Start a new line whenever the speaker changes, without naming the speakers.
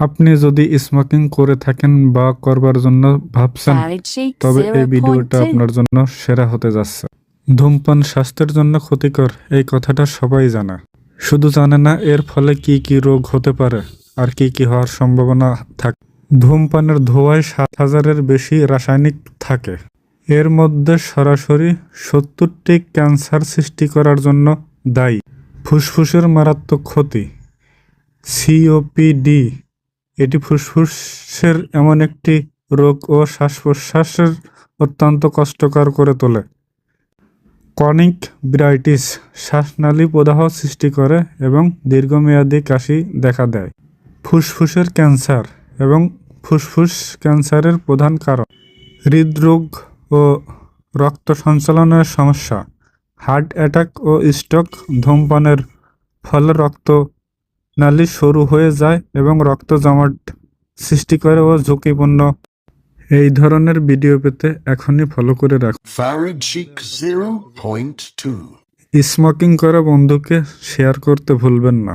আপনি যদি স্মোকিং করে থাকেন বা করবার জন্য ভাবছেন তবে এই ভিডিওটা আপনার জন্য সেরা হতে যাচ্ছে। ধূমপান স্বাস্থ্যের জন্য ক্ষতিকর এই কথাটা সবাই জানে। শুধু জানে না এর ফলে কি কি রোগ হতে পারে আর কি কি হওয়ার সম্ভাবনা থাকে। ধূমপানের ধোঁয়ায় সাত হাজারের বেশি রাসায়নিক থাকে। এর মধ্যে সরাসরি সত্তরটি ক্যান্সার সৃষ্টি করার জন্য দায়ী। ফুসফুসের মারাত্মক ক্ষতি। সিওপিডি এটি ফুসফুসের এমন একটি রোগ ও শ্বাস প্রশ্বাসের অত্যন্ত কষ্টকর করে তোলে। কনিক ব্রাইটিস শ্বাসনালী প্রদাহ সৃষ্টি করে এবং দীর্ঘমেয়াদী কাশি দেখা দেয়। ফুসফুসের ক্যান্সার এবং ফুসফুস ক্যান্সারের প্রধান কারণ হৃদরোগ ও রক্ত সঞ্চালনের সমস্যা, হার্ট অ্যাটাক ও স্ট্রোক, ধূমপানের ফলে রক্ত নালী সরু হয়ে যায় এবং রক্ত জমাট সৃষ্টি করে ও ঝুঁকিপূর্ণ। এই ধরনের ভিডিও পেতে এখনই ফলো করে রাখুন।
Farad Chic 0.2.
স্মোকিং করা বন্ধুকে শেয়ার করতে ভুলবেন না।